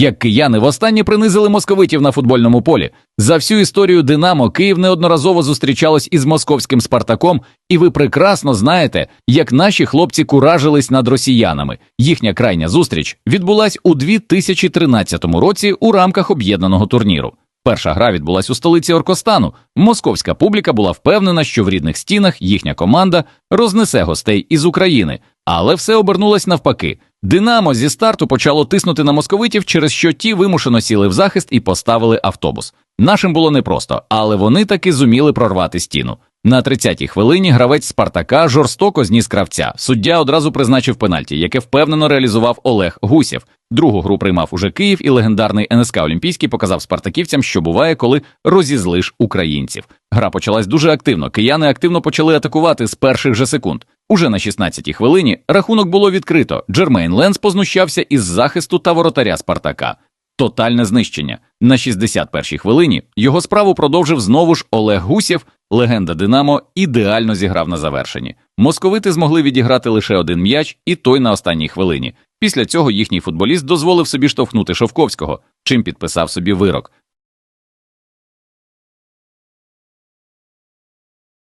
Як кияни востаннє принизили московитів на футбольному полі. За всю історію Динамо Київ неодноразово зустрічалось із московським Спартаком, і ви прекрасно знаєте, як наші хлопці куражились над росіянами. Їхня крайня зустріч відбулась у 2013 році у рамках об'єднаного турніру. Перша гра відбулась у столиці Оркостану. Московська публіка була впевнена, що в рідних стінах їхня команда рознесе гостей із України, але все обернулось навпаки. Динамо зі старту почало тиснути на московитів, через що ті вимушено сіли в захист і поставили автобус. Нашим було непросто, але вони таки зуміли прорвати стіну. На 30-й хвилині гравець Спартака жорстоко зніс кравця. Суддя одразу призначив пенальті, яке впевнено реалізував Олег Гусєв. Другу гру приймав уже Київ, і легендарний НСК Олімпійський показав спартаківцям, що буває, коли розізлиш українців. Гра почалась дуже активно. Кияни активно почали атакувати з перших же секунд. Уже на 16-й хвилині рахунок було відкрито. Джермейн Ленс познущався із захисту та воротаря Спартака. Тотальне знищення. На 61-й хвилині його справу продовжив знову ж Олег Гусєв, легенда Динамо, ідеально зіграв на завершенні. Московити змогли відіграти лише один м'яч, і той на останній хвилині. Після цього їхній футболіст дозволив собі штовхнути Шовковського, чим підписав собі вирок.